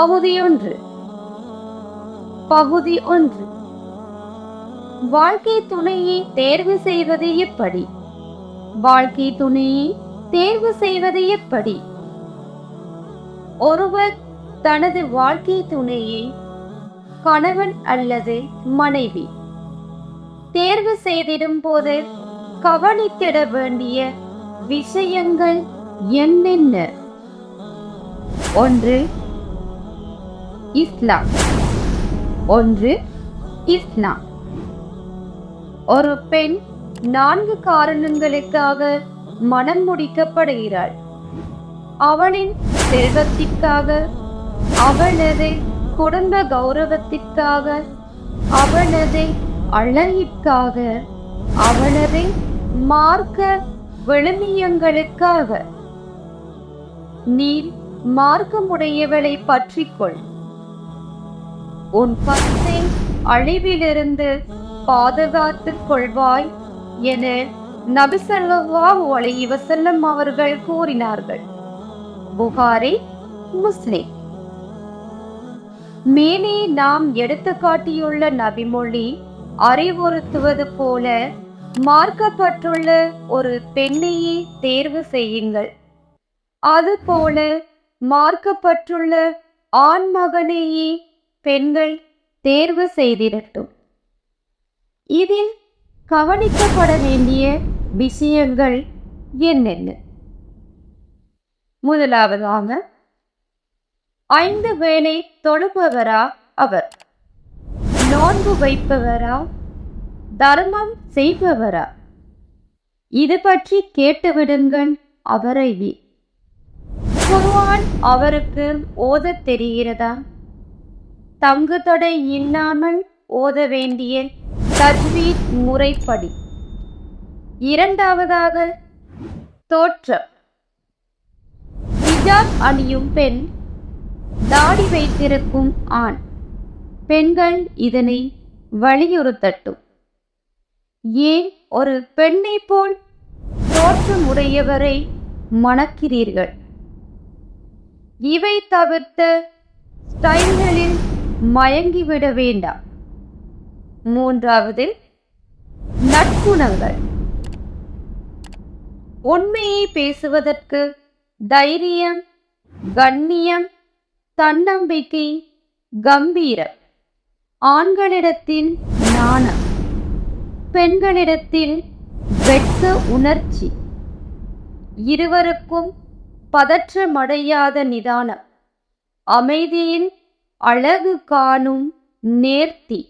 பகுதி ஒன்று. பகுதி ஒன்று. வாழ்க்கை துணையை தேர்வு செய்வது எப்படி? வாழ்க்கை துணையை தேர்வு செய்வது எப்படி? ஒருவர் தனது வாழ்க்கை துணையை கணவன் அல்லது மனைவி தேர்வு செய்திடும் போது கவனித்திட வேண்டிய விஷயங்கள் என்னென்ன? ஒன்று இஸ்லாம். ஒன்று இஸ்லாம். ஒரு பெண் நான்கு காரணங்களுக்காக மனம் முடிக்கப்படுகிறாள். அவளின் செல்வத்திற்காக அவளது குடும்ப கௌரவத்திற்காக அவளது அழகிற்காக அவளது மார்க்க விழுமியங்களுக்காக. நீர் மார்க்கமுடையவளை பற்றிக்கொள். உன் பத்தை அழிவிலிருந்து பாதுகாத்துக் கொள்வாய் என நபிசல்லா அலைஹி வசல்லம் அவர்கள் கூறினார்கள். புகாரி முஸ்லிம். மேலே நாம் எடுத்து காட்டியுள்ள நபிமொழி அறிவுறுத்துவது போல மார்க்கப்பட்டுள்ள ஒரு பெண்ணையே தேர்வு செய்யுங்கள். அதுபோல மார்க்கப்பட்டுள்ள ஆண் மகனையே பெண்கள் தேர்வு செய்திடட்டும். இதில் கவனிக்கப்பட வேண்டிய விஷயங்கள் என்னென்ன? முதலாவதாக ஐந்து வேளை தொழுபவரா அவர்? நோன்பு வைப்பவரா? தர்மம் செய்பவரா? இது பற்றி கேட்டுவிடுங்கள் அவரை குருவான் அவருக்கு ஓதத் தெரிகிறதா? தங்கு தடை இல்லாமல் ஓத வேண்டிய தஜ்வீத் முறைப்படி. இரண்டாவதாக தோற்றம். ஹிஜாப் அணியும் பெண் தாடி வைத்திருக்கும் ஆண். பெண்கள் இதனை வலியுறுத்தட்டும். ஏன் ஒரு பெண்ணை போல் தோற்றமுடையவரை மணக்கிறீர்கள்? இவை தவிர்த்த ஸ்டைல்களில் மயங்கிவிட வேண்டாம். மூன்றாவது நற்குணங்கள் உண்மையை பேசுவதற்கு தைரியம் கண்ணியம் தன்னம்பிக்கை கம்பீரம். ஆண்களிடத்தில் நாணம் பெண்களிடத்தில் வெட்க உணர்ச்சி. இருவருக்கும் பதற்றமடையாத நிதானம் அமைதியின் அழகு காணும் நேர்த்தி.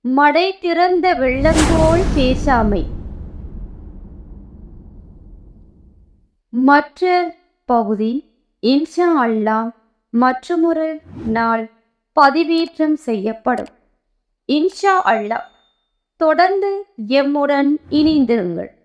மடை திறந்த வெள்ளம்போல் பேசாமை. மற்ற பகுதி இன்ஷா அல்லாஹ் மற்றொரு நாள் பதிவேற்றம் செய்யப்படும். இன்ஷா அல்லாஹ் தொடர்ந்து எம்முடன் இணைந்திருங்கள்.